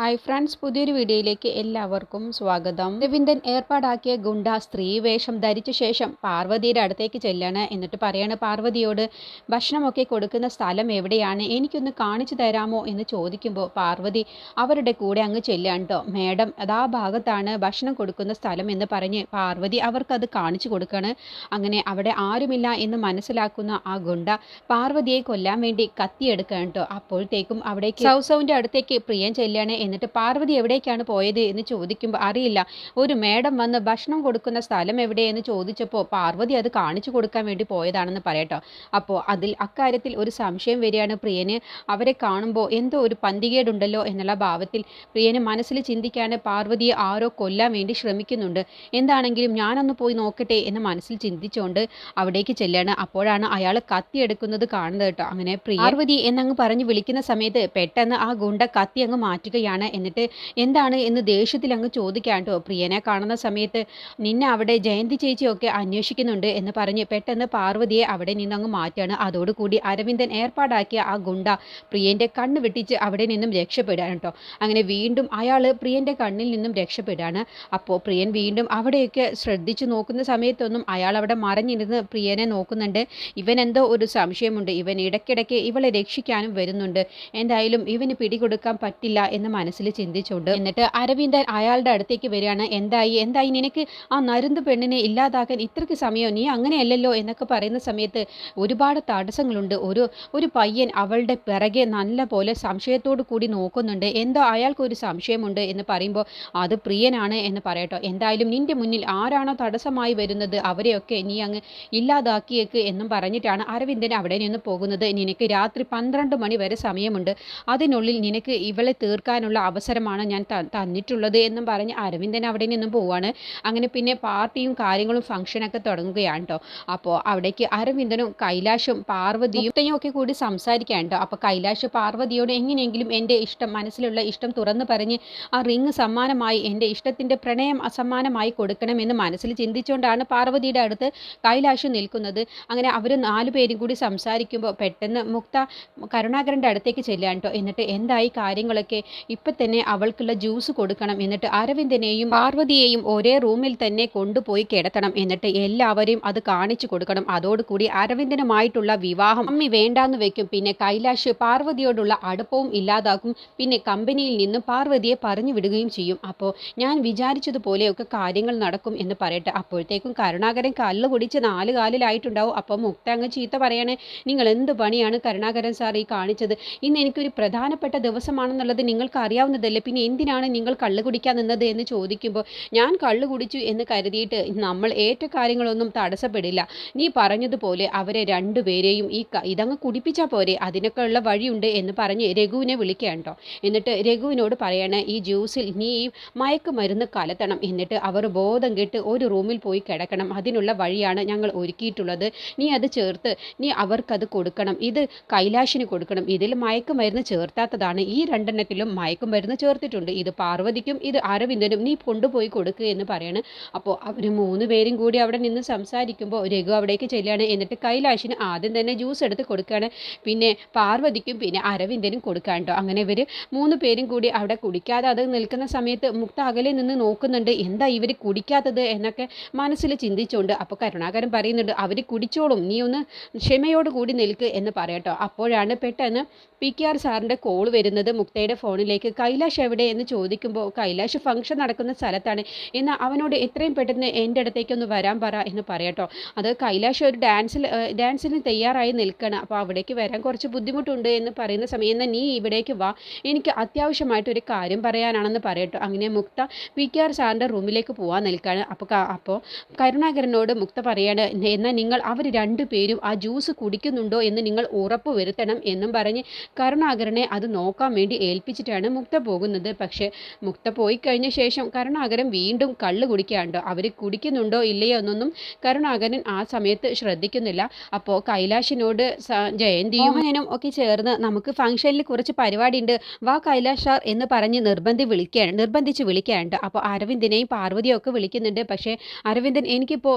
Hi friends പുതിയൊരു വീഡിയോയിലേക്ക് എല്ലാവർക്കും സ്വാഗതം. രവിന്ദൻ ഏർപ്പാടാക്കിയ ഗുണ്ട സ്ത്രീ വേഷം ധരിച്ച ശേഷം പാർവതിയുടെ അടുത്തേക്ക് ചെല്ലാണ്. എന്നിട്ട് പറയാണ് പാർവതിയോട് ഭക്ഷണമൊക്കെ കൊടുക്കുന്ന സ്ഥലം എവിടെയാണ്? എനിക്കൊന്ന് കാണിച്ചു തരാമോ? എന്ന് ചോദിക്കുമ്പോൾ പാർവതി അവരുടെ കൂടെ അങ്ങ് ചെല്ലാണ് കേട്ടോ മേഡം അതാ ഭാഗത്താണ് ഭക്ഷണം കൊടുക്കുന്ന സ്ഥലം എന്ന് പറഞ്ഞ് പാർവതി അവർക്കത് കാണിച്ചു കൊടുക്കുകയാണ് അങ്ങനെ അവിടെ ആരുമില്ല എന്ന് മനസ്സിലാക്കുന്ന ആ ഗുണ്ട പാർവതിയെ കൊല്ലാൻ വേണ്ടി കത്തിയെടുക്കുകയാണ് കേട്ടോ അപ്പോഴത്തേക്കും അവിടേക്ക് സൗസൗവിന്റെ അടുത്തേക്ക് പ്രിയൻ ചെല്ലാണ്. എന്നിട്ട് പാർവതി എവിടേക്കാണ് പോയത് എന്ന് ചോദിക്കുമ്പോൾ അറിയില്ല. ഒരു മേഡം വന്ന് ഭക്ഷണം കൊടുക്കുന്ന സ്ഥലം എവിടെയെന്ന് ചോദിച്ചപ്പോൾ പാർവതി അത് കാണിച്ചു കൊടുക്കാൻ വേണ്ടി പോയതാണെന്ന് പറയട്ടോ. അപ്പോൾ അതിൽ അക്കാര്യത്തിൽ ഒരു സംശയം വരികയാണ് പ്രിയന്. അവരെ കാണുമ്പോൾ എന്തോ ഒരു പന്തികേടുണ്ടല്ലോ എന്നുള്ള ഭാവത്തിൽ പ്രിയന് മനസ്സിൽ ചിന്തിക്കാണ് പാർവതിയെ ആരോ കൊല്ലാൻ വേണ്ടി ശ്രമിക്കുന്നുണ്ട്. എന്താണെങ്കിലും ഞാനൊന്ന് പോയി നോക്കട്ടെ എന്ന് മനസ്സിൽ ചിന്തിച്ചുകൊണ്ട് അവിടേക്ക് ചെല്ലാണ്. അപ്പോഴാണ് അയാൾ കത്തിയെടുക്കുന്നത് കാണുന്നത് കേട്ടോ. അങ്ങനെ പാർവതി എന്നങ്ങ് പറഞ്ഞ് വിളിക്കുന്ന സമയത്ത് പെട്ടെന്ന് ആ ഗുണ്ട കത്തി അങ്ങ് മാറ്റുകയാണ് എന്നിട്ട് എന്താണ് എന്ന് ദേഷ്യത്തിൽ അങ്ങ് ചോദിക്കാൻ കേട്ടോ. പ്രിയനെ കാണുന്ന സമയത്ത് നിന്നെ അവിടെ ജയന്തി ചേച്ചിയൊക്കെ അന്വേഷിക്കുന്നുണ്ട് എന്ന് പറഞ്ഞ് പെട്ടെന്ന് പാർവതിയെ അവിടെ നിന്ന് അങ്ങ് മാറ്റുകയാണ് അതോടുകൂടി അരവിന്ദൻ ഏർപ്പാടാക്കിയ ആ ഗുണ്ട പ്രിയന്റെ കണ്ണ് വെട്ടിച്ച് അവിടെ നിന്നും രക്ഷപ്പെടുകയാണ് കേട്ടോ. അങ്ങനെ വീണ്ടും അയാൾ പ്രിയന്റെ കണ്ണിൽ നിന്നും രക്ഷപ്പെടുകയാണ്. അപ്പോൾ പ്രിയൻ വീണ്ടും അവിടെയൊക്കെ ശ്രദ്ധിച്ചു നോക്കുന്ന സമയത്തൊന്നും അയാൾ അവിടെ മറഞ്ഞിരുന്ന് പ്രിയനെ നോക്കുന്നുണ്ട്. ഇവൻ എന്തോ ഒരു സംശയമുണ്ട്. ഇവൻ ഇടയ്ക്കിടയ്ക്ക് ഇവളെ രക്ഷിക്കാനും വരുന്നുണ്ട്. എന്തായാലും ഇവന് പിടികൊടുക്കാൻ പറ്റില്ല എന്ന് മനസ്സിൽ ചിന്തിച്ചുകൊണ്ട് എന്നിട്ട് അരവിന്ദൻ അയാളുടെ അടുത്തേക്ക് വരികയാണ്. എന്തായി? എന്തായി? നിനക്ക് ആ നരുന്ത് പെണ്ണിനെ ഇല്ലാതാക്കാൻ ഇത്രയ്ക്ക് സമയം നീ അങ്ങനെയല്ലല്ലോ? എന്നൊക്കെ പറയുന്ന സമയത്ത് ഒരുപാട് തടസ്സങ്ങളുണ്ട്. ഒരു ഒരു പയ്യൻ അവളുടെ പിറകെ നല്ല പോലെ സംശയത്തോടു കൂടി നോക്കുന്നുണ്ട്. എന്തോ? അയാൾക്കൊരു സംശയമുണ്ട് എന്ന് പറയുമ്പോൾ അത് പ്രിയനാണ് എന്ന് പറയട്ടോ. എന്തായാലും നിന്റെ മുന്നിൽ ആരാണോ തടസ്സമായി വരുന്നത് അവരെയൊക്കെ നീ അങ്ങ് ഇല്ലാതാക്കിയേക്ക് എന്നും പറഞ്ഞിട്ടാണ് അരവിന്ദൻ അവിടെ നിന്ന് പോകുന്നത്. നിനക്ക് രാത്രി പന്ത്രണ്ട് മണി വരെ സമയമുണ്ട്. അതിനുള്ളിൽ നിനക്ക് ഇവളെ തീർക്കാനുള്ള അവസരമാണ് ഞാൻ തന്നിട്ടുള്ളത് എന്നും പറഞ്ഞ് അരവിന്ദൻ അവിടെ നിന്നും പോവാണ്. അങ്ങനെ പിന്നെ പാർട്ടിയും കാര്യങ്ങളും ഫംഗ്ഷനൊക്കെ തുടങ്ങുകയാണ് കേട്ടോ അപ്പോൾ അവിടേക്ക് അരവിന്ദനും കൈലാഷും പാർവതിയും ഒക്കെ കൂടി സംസാരിക്കാൻ കേട്ടോ അപ്പോൾ കൈലാഷ് പാർവതിയോട് എങ്ങനെയെങ്കിലും എന്റെ ഇഷ്ടം മനസ്സിലുള്ള ഇഷ്ടം തുറന്നു പറഞ്ഞ് ആ റിങ് സമ്മാനമായി എന്റെ ഇഷ്ടത്തിന്റെ പ്രണയം അസമ്മാനമായി കൊടുക്കണമെന്ന് മനസ്സിൽ ചിന്തിച്ചുകൊണ്ടാണ് പാർവതിയുടെ അടുത്ത് കൈലാഷ് നിൽക്കുന്നത്. അങ്ങനെ അവർ നാലു പേരും കൂടി സംസാരിക്കുമ്പോൾ പെട്ടെന്ന് മുക്ത കരുണാകരന്റെ അടുത്തേക്ക് ചെല്ലുകയാണ് കേട്ടോ എന്നിട്ട് എന്തായി കാര്യങ്ങളൊക്കെ? ഇപ്പം തന്നെ അവൾക്കുള്ള ജ്യൂസ് കൊടുക്കണം എന്നിട്ട് അരവിന്ദനെയും പാർവതിയെയും ഒരേ റൂമിൽ തന്നെ കൊണ്ടുപോയി കിടത്തണം എന്നിട്ട് എല്ലാവരെയും അത് കാണിച്ചു കൊടുക്കണം. അതോടുകൂടി അരവിന്ദനുമായിട്ടുള്ള വിവാഹം അമ്മി വേണ്ടാന്ന് വെക്കും. പിന്നെ കൈലാഷ് പാർവതിയോടുള്ള അടുപ്പവും ഇല്ലാതാക്കും. പിന്നെ കമ്പനിയിൽ നിന്ന് പാർവതിയെ പറഞ്ഞു വിടുകയും ചെയ്യും. അപ്പോൾ ഞാൻ വിചാരിച്ചതുപോലെയൊക്കെ കാര്യങ്ങൾ നടക്കും എന്ന് പറയട്ടെ. അപ്പോഴത്തേക്കും കരുണാകരൻ കല്ല് കുടിച്ച് നാല് കാലിലായിട്ടുണ്ടാവും. അപ്പോൾ മുക്ത അങ്ങ് ചീത്ത പറയണേ നിങ്ങൾ എന്ത് പണിയാണ് കരുണാകരൻ സാർ ഈ കാണിച്ചത്? ഇന്ന് എനിക്കൊരു പ്രധാനപ്പെട്ട ദിവസമാണെന്നുള്ളത് നിങ്ങൾക്ക് അറിയാവുന്നതല്ലേ? പിന്നെ എന്തിനാണ് നിങ്ങൾ കള്ള് കുടിക്കാൻ നിന്നത് എന്ന് ചോദിക്കുമ്പോൾ ഞാൻ കള്ള് കുടിച്ചു എന്ന് കരുതിയിട്ട് നമ്മൾ ഏറ്റ കാര്യങ്ങളൊന്നും തടസ്സപ്പെടില്ല. നീ പറഞ്ഞതുപോലെ അവരെ രണ്ടുപേരെയും ഈ ഇതങ്ങ് കുടിപ്പിച്ചാൽ പോരെ. അതിനൊക്കെ ഉള്ള വഴിയുണ്ട് എന്ന് പറഞ്ഞ് രഘുവിനെ വിളിക്കുക കേട്ടോ. എന്നിട്ട് രഘുവിനോട് പറയണ ഈ ജ്യൂസിൽ നീ ഈ മയക്കുമരുന്ന് കലത്തണം. എന്നിട്ട് അവർ ബോധം കെട്ട് ഒരു റൂമിൽ പോയി കിടക്കണം. അതിനുള്ള വഴിയാണ് ഞങ്ങൾ ഒരുക്കിയിട്ടുള്ളത്. നീ അത് ചേർത്ത് നീ അവർക്കത് കൊടുക്കണം. ഇത് കൈലാഷിന് കൊടുക്കണം. ഇതിൽ മയക്കുമരുന്ന് ചേർത്താത്തതാണ് ഈ രണ്ടെണ്ണത്തിലും മയക്കുമരുന്ന് ചേർത്തിട്ടുണ്ട്. ഇത് പാർവതിക്കും ഇത് അരവിന്ദനും നീ കൊണ്ടുപോയി കൊടുക്കുക എന്ന് പറയാണ്. അപ്പോൾ അവർ മൂന്ന് പേരും കൂടി അവിടെ നിന്ന് സംസാരിക്കുമ്പോൾ രഘു അവിടേക്ക് ചെല്ലുകയാണ്. എന്നിട്ട് കൈലാഷിന് ആദ്യം തന്നെ ജ്യൂസ് എടുത്ത് കൊടുക്കുകയാണ്. പിന്നെ പാർവതിക്കും പിന്നെ അരവിന്ദനും കൊടുക്കാൻ കേട്ടോ അങ്ങനെ ഇവർ മൂന്ന് പേരും കൂടി അവിടെ കുടിക്കാതെ അത് നിൽക്കുന്ന സമയത്ത് മുക്ത അകലെ നിന്ന് നോക്കുന്നുണ്ട്. എന്താ ഇവർ കുടിക്കാത്തത് എന്നൊക്കെ മനസ്സിൽ ചിന്തിച്ചുകൊണ്ട് അപ്പോൾ കരുണാകരൻ പറയുന്നുണ്ട് അവർ കുടിച്ചോളും. നീ ഒന്ന് ക്ഷമയോട് കൂടി നിൽക്ക് എന്ന് പറയട്ടോ. അപ്പോഴാണ് പെട്ടെന്ന് പി. കെ. ആർ. സാറിന്റെ കോൾ വരുന്നത് മുക്തയുടെ ഫോണിലേക്ക് കൈലാഷ് എവിടെ എന്ന് ചോദിക്കുമ്പോൾ കൈലാഷ് ഫംഗ്ഷൻ നടക്കുന്ന സ്ഥലത്താണ്. എന്നാൽ അവനോട് എത്രയും പെട്ടെന്ന് എന്റെ അടുത്തേക്ക് ഒന്ന് വരാൻ പറ എന്ന് പറയട്ടോ അത് കൈലാഷ് ഒരു ഡാൻസിൽ ഡാൻസിന് തയ്യാറായി നിൽക്കണം. അപ്പോൾ അവിടേക്ക് വരാൻ കുറച്ച് ബുദ്ധിമുട്ടുണ്ട് എന്ന് പറയുന്ന സമയം എന്നാൽ നീ ഇവിടേക്ക് വാ. എനിക്ക് അത്യാവശ്യമായിട്ട് ഒരു കാര്യം പറയാനാണെന്ന് പറയട്ടോ അങ്ങനെ മുക്ത പി. കെ. ആർ. സാറിന്റെ റൂമിലേക്ക് പോകാൻ നിൽക്കുകയാണ് അപ്പോൾ അപ്പോൾ കരുണാകരനോട് മുക്ത പറയാണ് എന്നാൽ നിങ്ങൾ അവർ രണ്ടു പേരും ആ ജ്യൂസ് കുടിക്കുന്നുണ്ടോ എന്ന് നിങ്ങൾ ഉറപ്പ് വരുത്തണം എന്നും പറഞ്ഞ് കരുണാകരനെ അത് നോക്കാൻ വേണ്ടി ഏൽപ്പിച്ചിട്ടാണ് മുക്ത പോകുന്നത്. പക്ഷേ മുക്ത പോയി കഴിഞ്ഞ ശേഷം കരുണാകരൻ വീണ്ടും കള്ള് കുടിക്കാണ്ടോ അവർ കുടിക്കുന്നുണ്ടോ ഇല്ലയോ എന്നൊന്നും കരുണാകരൻ ആ സമയത്ത് ശ്രദ്ധിക്കുന്നില്ല. അപ്പോൾ കൈലാഷിനോട് ജയന്തിയും ഒക്കെ ചേർന്ന് നമുക്ക് ഫംഗ്ഷനിൽ കുറച്ച് പരിപാടി ഉണ്ട് വാ കൈലാഷ് സാർ എന്ന് പറഞ്ഞ് നിർബന്ധി വിളിക്കുകയാണ് നിർബന്ധിച്ച് വിളിക്കാനുണ്ട് അപ്പോൾ അരവിന്ദിനെയും പാർവതിയും ഒക്കെ വിളിക്കുന്നുണ്ട്. പക്ഷേ അരവിന്ദൻ എനിക്കിപ്പോൾ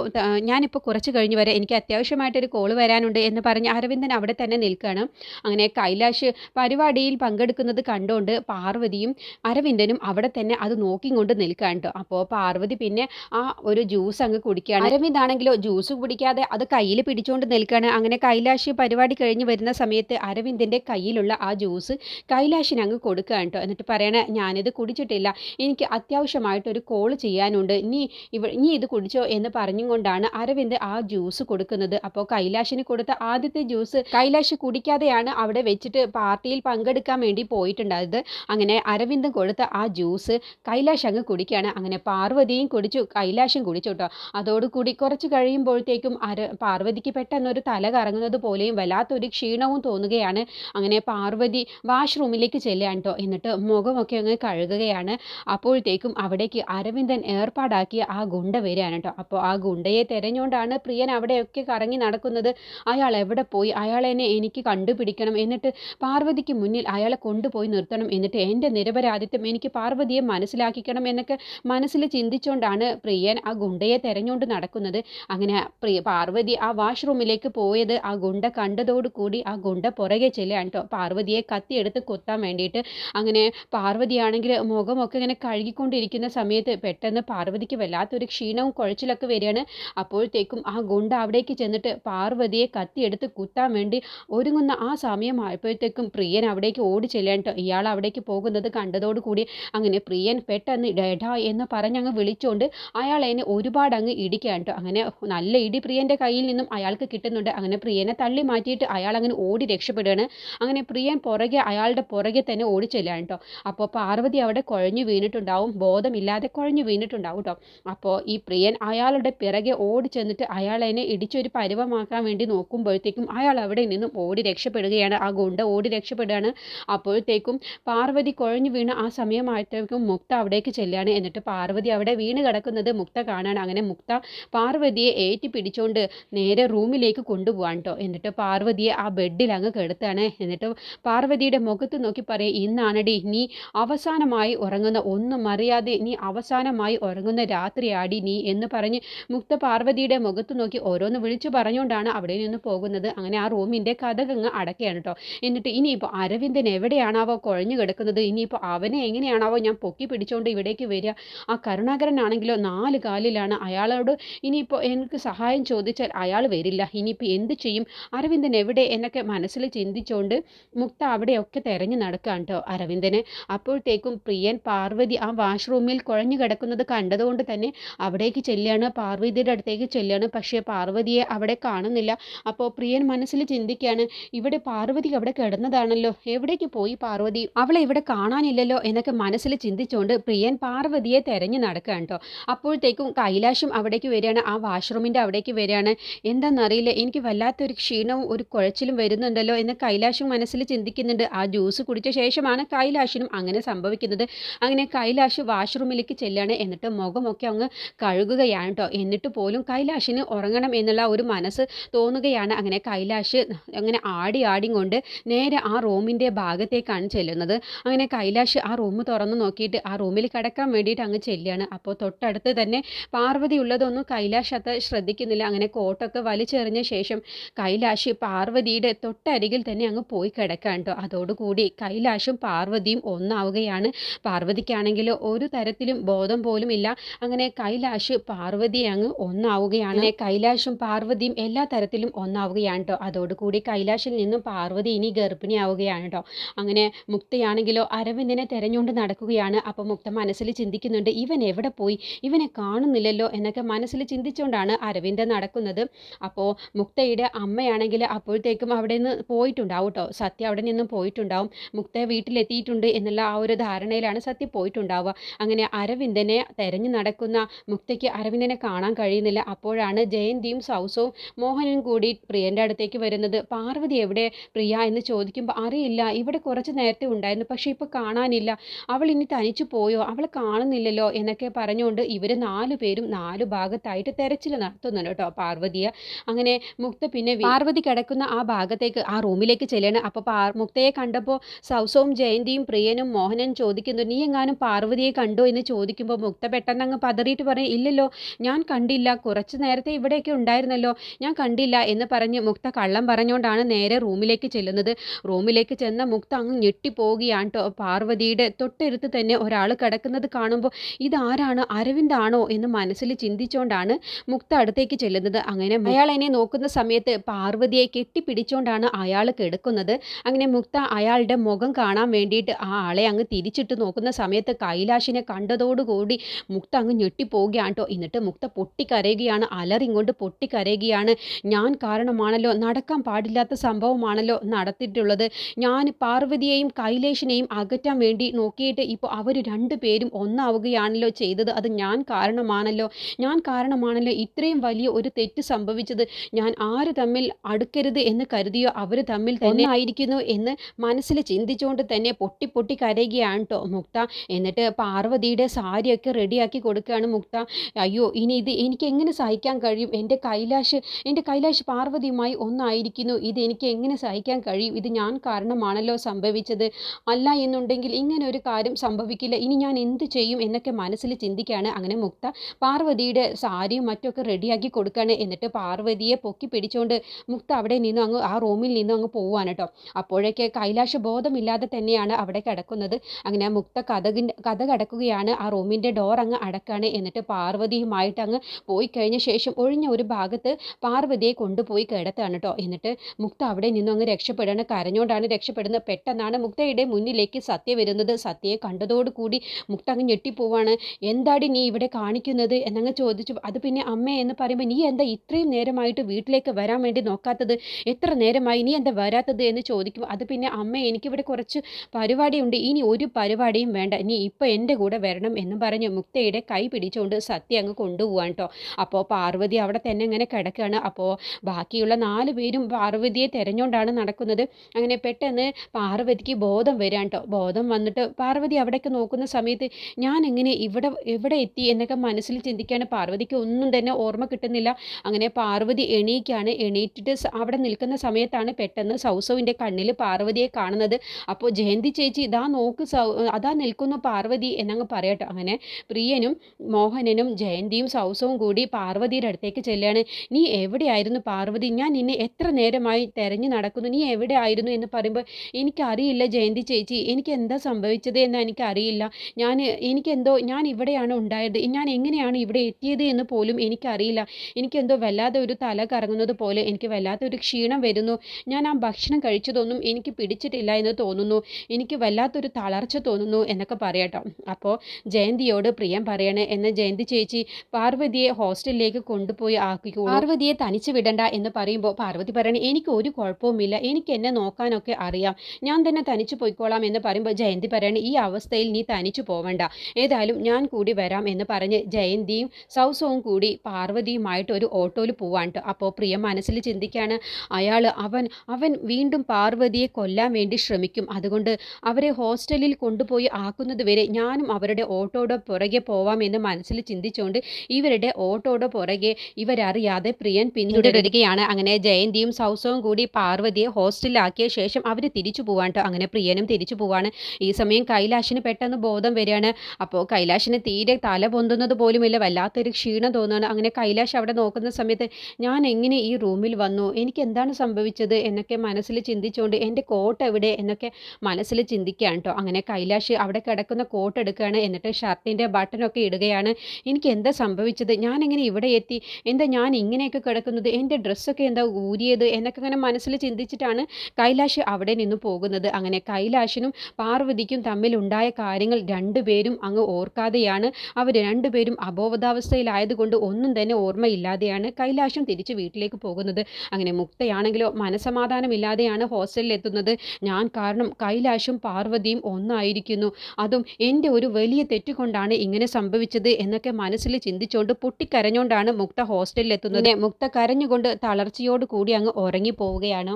ഞാനിപ്പോൾ കുറച്ച് കഴിഞ്ഞ് വരെ എനിക്ക് അത്യാവശ്യമായിട്ടൊരു കോൾ വരാനുണ്ട് എന്ന് പറഞ്ഞ് അരവിന്ദൻ അവിടെ തന്നെ നിൽക്കുകയാണ് അങ്ങനെ കൈലാഷ് പരിപാടിയിൽ പങ്കെടുക്കുന്നത് കണ്ടുകൊണ്ട് പാർവതി പാർവതിയും അരവിന്ദനും അവിടെ തന്നെ അത് നോക്കിക്കൊണ്ട് നിൽക്കാൻ കേട്ടോ. അപ്പോൾ പാർവതി പിന്നെ ആ ഒരു ജ്യൂസ് അങ്ങ് കുടിക്കുകയാണ്. അരവിന്ദ് ആണെങ്കിലോ ജ്യൂസ് കുടിക്കാതെ അത് കയ്യിൽ പിടിച്ചുകൊണ്ട് നിൽക്കുകയാണ്. അങ്ങനെ കൈലാഷ് പരിപാടി കഴിഞ്ഞ് വരുന്ന സമയത്ത് അരവിന്ദിന്റെ കയ്യിലുള്ള ആ ജ്യൂസ് കൈലാഷിന് അങ്ങ് കൊടുക്കുകയാണ് കേട്ടോ. എന്നിട്ട് പറയണേ ഞാനിത് കുടിച്ചിട്ടില്ല. എനിക്ക് അത്യാവശ്യമായിട്ടൊരു കോൾ ചെയ്യാനുണ്ട്. നീ ഇവ നീ ഇത് കുടിച്ചോ എന്ന് പറഞ്ഞുകൊണ്ടാണ് അരവിന്ദ് ആ ജ്യൂസ് കൊടുക്കുന്നത്. അപ്പോൾ കൈലാഷിന് കൊടുത്ത ആദ്യത്തെ ജ്യൂസ് കൈലാഷ് കുടിക്കാതെയാണ് അവിടെ വെച്ചിട്ട് പാർട്ടിയിൽ പങ്കെടുക്കാൻ വേണ്ടി പോയിട്ടുണ്ടായത്. അങ്ങനെ അരവിന്ദൻ കൊടുത്ത ആ ജ്യൂസ് കൈലാഷ് അങ്ങ് കുടിക്കുകയാണ്. അങ്ങനെ പാർവതിയും കുടിച്ചു കൈലാഷും കുടിച്ചു കേട്ടോ. അതോടുകൂടി കുറച്ച് കഴിയുമ്പോഴത്തേക്കും അര പാർവതിക്ക് പെട്ടെന്നൊരു തല കറങ്ങുന്നത് പോലെയും വല്ലാത്തൊരു ക്ഷീണവും തോന്നുകയാണ്. അങ്ങനെ പാർവതി വാഷ്റൂമിലേക്ക് ചെല്ലുകയാണ് കേട്ടോ. എന്നിട്ട് മുഖമൊക്കെ അങ്ങ് കഴുകുകയാണ്. അപ്പോഴത്തേക്കും അവിടേക്ക് അരവിന്ദൻ ഏർപ്പാടാക്കിയ ആ ഗുണ്ട വരികയാണ് കേട്ടോ. അപ്പോൾ ആ ഗുണ്ടയെ തിരഞ്ഞുകൊണ്ടാണ് പ്രിയൻ അവിടെയൊക്കെ കറങ്ങി നടക്കുന്നത്. അയാൾ എവിടെ പോയി? അയാളെന്നെ എനിക്ക് കണ്ടുപിടിക്കണം. എന്നിട്ട് പാർവതിക്ക് മുന്നിൽ അയാളെ കൊണ്ടുപോയി നിർത്തണം. എന്നിട്ട് എന്റെ നിരപരാധിത്വം എനിക്ക് പാർവതിയെ മനസ്സിലാക്കിക്കണം എന്നൊക്കെ മനസ്സിൽ ചിന്തിച്ചുകൊണ്ടാണ് പ്രിയൻ ആ ഗുണ്ടയെ തെരഞ്ഞുകൊണ്ട് നടക്കുന്നത്. അങ്ങനെ പ്രിയ പാർവതി ആ വാഷ്റൂമിലേക്ക് പോയത് ആ ഗുണ്ട കണ്ടതോടുകൂടി ആ ഗുണ്ട പുറകെ ചെല്ലുകയാണ് കേട്ടോ. പാർവതിയെ കത്തിയെടുത്ത് കൊത്താൻ വേണ്ടിയിട്ട്. അങ്ങനെ പാർവതിയാണെങ്കിൽ മുഖമൊക്കെ ഇങ്ങനെ കഴുകിക്കൊണ്ടിരിക്കുന്ന സമയത്ത് പെട്ടെന്ന് പാർവതിക്ക് വല്ലാത്തൊരു ക്ഷീണവും കുഴച്ചിലൊക്കെ വരികയാണ്. അപ്പോഴത്തേക്കും ആ ഗുണ്ട അവിടേക്ക് ചെന്നിട്ട് പാർവതിയെ കത്തിയെടുത്ത് കുത്താൻ വേണ്ടി ഒരുങ്ങുന്ന ആ സമയമായപ്പോഴത്തേക്കും പ്രിയൻ അവിടേക്ക് ഓടി ചെല്ലാൻ ട്ടോ ഇയാൾ അവിടേക്ക് പോകുന്നത് കണ്ടതോടുകൂടി അങ്ങനെ പ്രിയൻ പെട്ടെന്ന് ഡേഡാ എന്ന് പറഞ്ഞ് അങ്ങ് വിളിച്ചുകൊണ്ട് അയാൾ അതിനെ ഒരുപാട് അങ്ങ് ഇടിക്കാൻ കേട്ടോ. അങ്ങനെ നല്ല ഇടി പ്രിയന്റെ കയ്യിൽ നിന്നും അയാൾക്ക് കിട്ടുന്നുണ്ട്. അങ്ങനെ പ്രിയനെ തള്ളി മാറ്റിയിട്ട് അയാൾ അങ്ങനെ ഓടി രക്ഷപ്പെടുകയാണ്. അങ്ങനെ പ്രിയൻ പുറകെ അയാളുടെ പുറകെ തന്നെ ഓടി ചെല്ലുകയാണ് കേട്ടോ. അപ്പോൾ പാർവതി അവിടെ കുഴഞ്ഞു വീണിട്ടുണ്ടാവും. ബോധമില്ലാതെ കുഴഞ്ഞു വീണിട്ടുണ്ടാവും കേട്ടോ. അപ്പോൾ ഈ പ്രിയൻ അയാളുടെ പിറകെ ഓടി ചെന്നിട്ട് അയാൾ അതിനെ ഇടിച്ചൊരു പരുവമാക്കാൻ വേണ്ടി നോക്കുമ്പോഴത്തേക്കും അയാൾ അവിടെ നിന്നും ഓടി രക്ഷപ്പെടുകയാണ്. ആ ഗുണ്ട ഓടി രക്ഷപ്പെടുകയാണ്. അപ്പോഴത്തേക്കും പാർവതി കുഴഞ്ഞു വീണ് ആ സമയമായിട്ടേക്കും മുക്ത അവിടേക്ക് ചെല്ലുകയാണ് എന്നിട്ട് പാർവതി അവിടെ വീണ് കിടക്കുന്നത് മുക്ത കാണാണ്. അങ്ങനെ മുക്ത പാർവതിയെ ഏറ്റി പിടിച്ചുകൊണ്ട് നേരെ റൂമിലേക്ക് കൊണ്ടുപോകാൻ കേട്ടോ എന്നിട്ട് പാർവതിയെ ആ ബെഡിൽ അങ്ങ് കെടുത്താണ്. എന്നിട്ട് പാർവതിയുടെ മുഖത്ത് നോക്കി പറയും ഇന്നാണടി നീ അവസാനമായി ഉറങ്ങുന്ന ഒന്നും അറിയാതെ നീ അവസാനമായി ഉറങ്ങുന്ന രാത്രിയാടി നീ എന്ന് പറഞ്ഞ് മുക്ത പാർവതിയുടെ മുഖത്ത് നോക്കി ഓരോന്ന് വിളിച്ചു പറഞ്ഞുകൊണ്ടാണ് അവിടെ നിന്ന് പോകുന്നത്. അങ്ങനെ ആ റൂമിന്റെ കഥകങ്ങ് അടക്കുകയാണ് കേട്ടോ എന്നിട്ട് ഇനിയിപ്പോൾ അരവിന്ദൻ എവിടെയാണാവോ കുഴഞ്ഞു കിടക്കുന്നത് ഇനിയിപ്പോൾ അവനെ എങ്ങനെയാണാവോ ഞാൻ പൊക്കി പിടിച്ചുകൊണ്ട് ഇവിടേക്ക് വരിക? ആ കരുണാകരനാണെങ്കിലോ നാല് കാലിലാണ്. അയാളോട് ഇനിയിപ്പോൾ എനിക്ക് സഹായം ചോദിച്ചാൽ അയാൾ വരില്ല. ഇനിയിപ്പോൾ എന്ത് ചെയ്യും? അരവിന്ദൻ എവിടെ? എന്നൊക്കെ മനസ്സിൽ ചിന്തിച്ചുകൊണ്ട് മുക്ത അവിടെയൊക്കെ തെരഞ്ഞു നടക്കുകയാണ് കേട്ടോ അരവിന്ദനെ. അപ്പോഴത്തേക്കും പ്രിയൻ പാർവതി ആ വാഷ്റൂമിൽ കുഴഞ്ഞു കിടക്കുന്നത് കണ്ടതുകൊണ്ട് തന്നെ അവിടേക്ക് ചെല്ലുകയാണ്. പാർവതിയുടെ അടുത്തേക്ക് ചെല്ലുകയാണ്. പക്ഷേ പാർവതിയെ അവിടെ കാണുന്നില്ല. അപ്പോൾ പ്രിയൻ മനസ്സിൽ ചിന്തിക്കുകയാണ് ഇവിടെ പാർവതി അവിടെ കിടന്നതാണല്ലോ. എവിടേക്ക് പോയി പാർവതി? അവളെ ഇവിടെ കാണാനില്ലല്ലോ എന്നൊക്കെ മനസ്സിൽ ചിന്തിച്ചുകൊണ്ട് പ്രിയൻ പാർവതിയെ തെരഞ്ഞു നടക്കുകയാണ് കേട്ടോ. അപ്പോഴത്തേക്കും കൈലാഷും അവിടേക്ക് വരികയാണ്. ആ വാഷ്റൂമിന്റെ അവിടേക്ക് വരികയാണ്. എന്താണെന്നറിയില്ല എനിക്ക് വല്ലാത്തൊരു ക്ഷീണവും ഒരു കുഴച്ചിലും വരുന്നുണ്ടല്ലോ എന്ന് കൈലാഷും മനസ്സിൽ ചിന്തിക്കുന്നുണ്ട്. ആ ജ്യൂസ് കുടിച്ച ശേഷമാണ് കൈലാഷിനും അങ്ങനെ സംഭവിക്കുന്നത്. അങ്ങനെ കൈലാഷ് വാഷ്റൂമിലേക്ക് ചെല്ലുകയാണ് എന്നിട്ട് മുഖമൊക്കെ അങ്ങ് കഴുകുകയാണ് കേട്ടോ. എന്നിട്ട് പോലും കൈലാഷിന് ഉറങ്ങണം എന്നുള്ള ഒരു മനസ്സ് തോന്നുകയാണ്. അങ്ങനെ കൈലാഷ് അങ്ങനെ ആടി ആടി കൊണ്ട് നേരെ ആ റൂമിന്റെ ഭാഗത്തേക്കാണ് ചെല്ലുന്നത്. അങ്ങനെ കൈലാഷ് ആ റൂം തുറന്ന് നോക്കിയിട്ട് ആ റൂമിൽ കിടക്കാൻ വേണ്ടിയിട്ട് അങ്ങ് ചെല്ലുകയാണ്. അപ്പോൾ തൊട്ടടുത്ത് തന്നെ പാർവതി ഉള്ളതൊന്നും കൈലാഷ് അത് ശ്രദ്ധിക്കുന്നില്ല. അങ്ങനെ കോട്ടൊക്കെ വലിച്ചെറിഞ്ഞ ശേഷം കൈലാഷ് പാർവതിയുടെ തൊട്ടരികിൽ തന്നെ അങ്ങ് പോയി കിടക്കാൻ കേട്ടോ. അതോടുകൂടി കൈലാഷും പാർവതിയും ഒന്നാവുകയാണ്. പാർവതിക്കാണെങ്കിൽ ഒരു തരത്തിലും ബോധം പോലും ഇല്ല. അങ്ങനെ കൈലാഷ് പാർവതിയെ അങ്ങ് ഒന്നാവുകയാണ്. കൈലാഷും പാർവതിയും എല്ലാ തരത്തിലും ഒന്നാവുകയാണ് കേട്ടോ. അതോടുകൂടി കൈലാഷിൽ നിന്നും പാർവതി ഇനി ഗർഭിണിയാവുകയാണ് കേട്ടോ. അങ്ങനെ മുക്തയാണെങ്കിലോ അരവിന്ദനെ തെരഞ്ഞുകൊണ്ട് നടക്കുകയാണ്. അപ്പോൾ മുക്ത മനസ്സിൽ ചിന്തിക്കുന്നുണ്ട് ഇവൻ എവിടെ പോയി? ഇവനെ കാണുന്നില്ലല്ലോ എന്നൊക്കെ മനസ്സിൽ ചിന്തിച്ചുകൊണ്ടാണ് അരവിന്ദൻ നടക്കുന്നത്. അപ്പോൾ മുക്തയുടെ അമ്മയാണെങ്കിൽ അപ്പോഴത്തേക്കും അവിടെ നിന്ന് പോയിട്ടുണ്ടാവും കേട്ടോ. സത്യ അവിടെ നിന്നും പോയിട്ടുണ്ടാവും. മുക്ത വീട്ടിലെത്തിയിട്ടുണ്ട് എന്നുള്ള ആ ഒരു ധാരണയിലാണ് സത്യ പോയിട്ടുണ്ടാവുക. അങ്ങനെ അരവിന്ദനെ തെരഞ്ഞു നടക്കുന്ന മുക്തയ്ക്ക് അരവിന്ദനെ കാണാൻ കഴിയുന്നില്ല. അപ്പോഴാണ് ജയന്തിയും സൗസവും മോഹനും കൂടി പ്രിയന്റെ അടുത്തേക്ക് വരുന്നത്. പാർവതി എവിടെ? പ്രിയ? എന്ന് ചോദിക്കുമ്പോൾ അറിയില്ല. ഇവിടെ കുറച്ച് നേരത്തെ ഉണ്ടായിരുന്നു. പക്ഷേ ഇപ്പോൾ കാണാനില്ല. അവൾ ഇനി തനിച്ചു പോയോ? അവളെ കാണുന്നില്ലല്ലോ എന്നൊക്കെ പറഞ്ഞുകൊണ്ട് ഇവർ നാല് പേരും നാല് ഭാഗത്തായിട്ട് തെരച്ചിൽ നടത്തുന്നുണ്ട് കേട്ടോ പാർവതിയെ. അങ്ങനെ മുക്ത പിന്നെ പാർവതി കിടക്കുന്ന ആ ഭാഗത്തേക്ക് ആ റൂമിലേക്ക് ചെല്ലണം. അപ്പോൾ മുക്തയെ കണ്ടപ്പോൾ സൗസവും ജയന്തിയും പ്രിയനും മോഹനൻ ചോദിക്കുന്നു നീ എങ്ങാനും പാർവതിയെ കണ്ടോ? എന്ന് ചോദിക്കുമ്പോൾ മുക്ത പെട്ടെന്ന് അങ്ങ് പതറിയിട്ട് പറയും ഇല്ലല്ലോ ഞാൻ കണ്ടില്ല. കുറച്ച് നേരത്തെ ഇവിടെയൊക്കെ ഉണ്ടായിരുന്നല്ലോ. ഞാൻ കണ്ടില്ല. എന്ന് പറഞ്ഞ് മുക്ത കള്ളം പറഞ്ഞുകൊണ്ടാണ് നേരെ റൂമിലേക്ക് ചെല്ലുന്നത്. റൂമിലേക്ക് ചെന്ന മുക്ത അങ്ങ് ഞെട്ടിപ്പോവുകയാണ്. കേട്ടോ പാർവതിയുടെ തൊട്ടടുത്ത് തന്നെ ഒരാൾ കിടക്കുന്നത് കാണുമ്പോൾ ഇതാരാണ് അരവിന്ദാണോ എന്ന് മനസ്സിൽ ചിന്തിച്ചുകൊണ്ടാണ് മുക്ത അടുത്തേക്ക് ചെല്ലുന്നത്. അങ്ങനെ അയാൾ എന്നെ നോക്കുന്ന സമയത്ത് പാർവതിയെ കെട്ടിപ്പിടിച്ചുകൊണ്ടാണ് അയാൾ കിടക്കുന്നത്. അങ്ങനെ മുക്ത അയാളുടെ മുഖം കാണാൻ വേണ്ടിയിട്ട് ആ ആളെ അങ്ങ് തിരിച്ചിട്ട് നോക്കുന്ന സമയത്ത് കൈലാഷിനെ കണ്ടതോടുകൂടി മുക്ത അങ്ങ് ഞെട്ടിപ്പോവുകയാണ് കേട്ടോ എന്നിട്ട് മുക്ത പൊട്ടിക്കരയുകയാണ്. അലറിങ്ങോട്ട് പൊട്ടിക്കരയുകയാണ്. ഞാൻ കാരണമാണല്ലോ നടക്കാൻ പാടില്ലാത്ത സംഭവമാണല്ലോ നടത്തിയിട്ടുള്ളത്. ഞാൻ പാർവതിയെയും കൈലേഷിനെയും അകറ്റാൻ വേണ്ടി നോക്കിയിട്ട് ഇപ്പോൾ അവർ രണ്ടു പേരും ഒന്നാവുകയാണല്ലോ ചെയ്തത്. അത് ഞാൻ കാരണമാണല്ലോ. ഞാൻ കാരണമാണല്ലോ ഇത്രയും വലിയ ഒരു തെറ്റ് സംഭവിച്ചത്. ഞാൻ ആര് തമ്മിൽ അടുക്കരുത് എന്ന് കരുതിയോ അവർ തമ്മിൽ തന്നെ ആയിരിക്കുന്നു എന്ന് മനസ്സിൽ ചിന്തിച്ചുകൊണ്ട് തന്നെ പൊട്ടി പൊട്ടി കരയുകയാണ് കേട്ടോ മുക്ത. എന്നിട്ട് പാർവതിയുടെ സാരിയൊക്കെ റെഡിയാക്കി കൊടുക്കുകയാണ് മുക്ത. അയ്യോ ഇനി ഇത് എനിക്ക് എങ്ങനെ സഹിക്കാൻ കഴിയും? എന്റെ കൈലാഷ് എന്റെ കൈലാഷ് പാർവതിയുമായി ഒന്നായിരിക്കുന്നു. ഇത് എനിക്ക് എങ്ങനെ സഹിക്കാൻ കഴിയും? ഇത് ഞാൻ കാരണമാണല്ലോ സംഭവിച്ചത്. അല്ല എന്നുണ്ടെങ്കിൽ ഇങ്ങനെ ഒരു കാര്യം സംഭവിക്കില്ല. ഇനി ഞാൻ എന്ത് ചെയ്യും എന്നൊക്കെ മനസ്സിൽ ചിന്തിക്കുകയാണ് അങ്ങനെ മുക്ത പാർവതിയുടെ സാരിയും മറ്റൊക്കെ റെഡിയാക്കി കൊടുക്കുകയാണ് എന്നിട്ട് പാർവതിയെ പൊക്കി പിടിച്ചുകൊണ്ട് മുക്ത അവിടെ നിന്നും അങ്ങ് ആ റൂമിൽ നിന്നും അങ്ങ് പോവാണ് കേട്ടോ. അപ്പോഴേക്ക് കൈലാശ ബോധമില്ലാതെ തന്നെയാണ് അവിടെ കിടക്കുന്നത്. അങ്ങനെ മുക്ത കഥകിന്റെ കഥ കടക്കുകയാണ്. ആ റൂമിന്റെ ഡോർ അങ്ങ് അടക്കാണ്. എന്നിട്ട് പാർവതിയുമായിട്ട് അങ്ങ് പോയി കഴിഞ്ഞ ശേഷം ഒഴിഞ്ഞ ഒരു ഭാഗത്ത് പാർവതിയെ കൊണ്ടുപോയി കിടത്താണ് കേട്ടോ. എന്നിട്ട് മുക്ത അവിടെ നിന്നും അങ്ങ് രക്ഷപ്പെടാണ്. കരഞ്ഞുകൊണ്ടാണ് രക്ഷപ്പെടുന്നത്. പെട്ടെന്നാണ് മുക്തയുടെ മുന്നിലേക്ക് സത്യ വരുന്നത്. സത്യയെ കണ്ടതോടുകൂടി മുക്ത ഞെട്ടിപ്പോവാണ്. എന്താടി നീ ഇവിടെ കാണിക്കുന്നത്? എന്നങ്ങ് ചോദിച്ചു. അത് പിന്നെ അമ്മ എന്ന് പറയുമ്പോൾ നീ എന്താ ഇത്രയും നേരമായിട്ട് വീട്ടിലേക്ക് വരാൻ വേണ്ടി നോക്കാത്തത്? എത്ര നേരമായി നീ എന്താ വരാത്തത് എന്ന് ചോദിക്കും അത് പിന്നെ അമ്മ എനിക്കിവിടെ കുറച്ച് പരിപാടിയുണ്ട്. ഇനി ഒരു പരിപാടിയും വേണ്ട. നീ ഇപ്പോൾ എന്റെ കൂടെ വരണം എന്ന് പറഞ്ഞ് മുക്തയുടെ കൈ പിടിച്ചുകൊണ്ട് സത്യ അങ്ങ് കൊണ്ടുപോവാൻ കേട്ടോ അപ്പോൾ പാർവതി അവിടെ തന്നെ ഇങ്ങനെ കിടക്കുകയാണ് അപ്പോൾ ബാക്കിയുള്ള നാല് പേരും പാർവതിയെ തിരഞ്ഞുകൊണ്ടാണ് നടക്കുന്നത്. അങ്ങനെ പെട്ടെന്ന് പാർവതിക്ക് ബോധം വരാൻ കേട്ടോ. ബോധം വന്നിട്ട് പാർവതി അവിടേക്ക് നോക്കുന്ന സമയത്ത് ഞാൻ എങ്ങനെ ഇവിടെ എവിടെ എത്തി എന്നൊക്കെ മനസ്സിൽ ചിന്തിക്കുകയാണ് പാർവതിക്ക് ഒന്നും തന്നെ ഓർമ്മ കിട്ടുന്നില്ല. അങ്ങനെ പാർവതി എണീക്കാണ്. എണീറ്റിട്ട് അവിടെ നിൽക്കുന്ന സമയത്താണ് പെട്ടെന്ന് സൗസവിന്റെ കണ്ണിൽ പാർവതിയെ കാണുന്നത്. അപ്പോൾ ജയന്തി ചേച്ചി ഇതാ നോക്ക് സൗ അതാ നിൽക്കുന്നു പാർവതി എന്നങ്ങ് പറയട്ടോ. അങ്ങനെ പ്രിയനും മോഹനനും ജയന്തിയും സൗസവും കൂടി പാർവതിയുടെ അടുത്തേക്ക് ചെല്ലുകയാണ്. നീ എവിടെയായിരുന്നു പാർവതി? ഞാൻ നിന്നെ എത്ര നേരമായി തെരഞ്ഞു നടക്കുന്നു. നീ എവിടെ ആയിരുന്നു? എന്ന് പറയുമ്പോൾ എനിക്കറിയില്ല ജയന്തി ചേച്ചി. എനിക്ക് എന്താ സംഭവിച്ചത് എന്ന് എനിക്കറിയില്ല. ഞാൻ എനിക്കെന്തോ ഞാൻ ഇവിടെയാണ് ഉണ്ടായത്. ഞാൻ എങ്ങനെയാണ് ഇവിടെ എത്തിയത് എന്ന് പോലും എനിക്കറിയില്ല. എനിക്കെന്തോ വല്ലാതെ ഒരു തല കറങ്ങുന്നത് പോലെ എനിക്ക് വല്ലാത്ത ഒരു ക്ഷീണം വരുന്നു. ഞാൻ ആ ഭക്ഷണം കഴിച്ചതൊന്നും എനിക്ക് പിടിച്ചിട്ടില്ല എന്ന് തോന്നുന്നു. എനിക്ക് വല്ലാത്തൊരു തളർച്ച തോന്നുന്നു എന്നൊക്കെ പറയട്ടോ അപ്പോൾ ജയന്തിയോട് പ്രിയം പറയണേ എന്ന ജയന്തി ചേച്ചി പാർവതിയെ ഹോസ്റ്റലിലേക്ക് കൊണ്ടുപോയി ആക്കിക്കോളൂ. പാർവതിയെ തനിച്ച് വിടണ്ട എന്ന് പറയുമ്പോൾ പാർവതി പറയണേ എനിക്ക് ഒരു കുഴപ്പവുമില്ല. എനിക്ക് എന്നെ നോക്കാനൊക്കെ അറിയാം. ഞാൻ തന്നെ തനിച്ച് പോയിക്കോളാം എന്ന് പറയുമ്പോൾ ജയന്തി പറയാണ് ഈ അവസ്ഥയിൽ നീ തനിച്ചു പോവണ്ട. ഏതായാലും ഞാൻ കൂടി വരാം എന്ന് പറഞ്ഞ് ജയന്തിയും സൗസവും കൂടി പാർവതിയുമായിട്ട് ഒരു ഓട്ടോയിൽ പോവാൻ അപ്പോൾ പ്രിയ മനസ്സിൽ ചിന്തിക്കുകയാണ് അയാൾ അവൻ അവൻ വീണ്ടും പാർവതിയെ കൊല്ലാൻ വേണ്ടി ശ്രമിക്കും. അതുകൊണ്ട് അവരെ ഹോസ്റ്റലിൽ കൊണ്ടുപോയി ആക്കുന്നത് വരെ ഞാനും അവരുടെ ഓട്ടോയുടെ പുറകെ പോവാം എന്ന് മനസ്സിൽ ചിന്തിച്ചുകൊണ്ട് ഇവരുടെ ഓട്ടോയുടെ പുറകെ ഇവരറിയാതെ പ്രിയൻ പിന്തുടരുകയാണ്. അങ്ങനെ ജയന്തിയും സൗസവും കൂടി പാർവതിയെ ഹോസ്റ്റലിലാക്കിയ ശേഷം അവർ തിരിച്ചു പോവാണ്ടോ അങ്ങനെ പ്രിയനും തിരിച്ചു പോവാണ്. ഈ സമയം കൈലാഷിന് പെട്ടെന്ന് ബോധം വരികയാണ്. അപ്പോൾ കൈലാഷിന് തീരെ തല പൊന്തുന്നത് പോലുമില്ല. വല്ലാത്തൊരു ക്ഷീണം തോന്നുകയാണ്. അങ്ങനെ കൈലാഷ് അവിടെ നോക്കുന്ന സമയത്ത് ഞാൻ എങ്ങനെ ഈ റൂമിൽ വന്നു? എനിക്ക് എന്താണ് സംഭവിച്ചത്? എന്നൊക്കെ മനസ്സിൽ ചിന്തിച്ചുകൊണ്ട് എന്റെ കോട്ട് എവിടെ? എന്നൊക്കെ മനസ്സിൽ ചിന്തിക്കുകയാണ് കേട്ടോ. അങ്ങനെ കൈലാഷ് അവിടെ കിടക്കുന്ന കോട്ട് എടുക്കുകയാണ്. എന്നിട്ട് ഷർട്ടിന്റെ ബട്ടനൊക്കെ ഇടുകയാണ്. എനിക്ക് എന്താ സംഭവിച്ചത്? ഞാൻ എങ്ങനെ ഇവിടെ എത്തി? എന്താ ഞാൻ ഇങ്ങനെയൊക്കെ കിടക്കുന്നത്? എന്റെ ഡ്രസ്സൊക്കെ എന്താ ഊരിയത്? എന്നൊക്കെ അങ്ങനെ മനസ്സിൽ ചിന്തിച്ചിട്ടാണ് കൈലാഷ് അവിടെ നിന്ന് പോകുന്നത്. അങ്ങനെ കൈലാഷിനും പാർവതിക്കും തമ്മിലുണ്ടായ കാര്യങ്ങൾ രണ്ടുപേരും അങ്ങ് ഓർക്കാതെയാണ്. അവർ രണ്ടുപേരും അബോധാവസ്ഥയിലായതുകൊണ്ട് ഒന്നും തന്നെ ഓർമ്മയില്ലാതെയാണ് കൈലാഷം തിരിച്ച് വീട്ടിലേക്ക് പോകുന്നത്. അങ്ങനെ മുക്തയാണെങ്കിലോ മനസമാധാനമില്ലാതെയാണ് ഹോസ്റ്റലിൽ എത്തുന്നത് ഞാൻ കാരണം കൈലാഷും പാർവതിയും ഒന്നായിരിക്കുന്നു. അതും എന്റെ ഒരു വലിയ തെറ്റുകൊണ്ടാണ് ഇങ്ങനെ സംഭവിച്ചത് എന്നൊക്കെ മനസ്സിൽ ചിന്തിച്ചുകൊണ്ട് പൊട്ടിക്കരഞ്ഞുകൊണ്ടാണ് മുക്ത ഹോസ്റ്റലിൽ എത്തുന്നത് മുക്ത കരഞ്ഞുകൊണ്ട് തളർച്ചയോട് കൂടി അങ്ങ് ഉറങ്ങി പോവുകയാണ്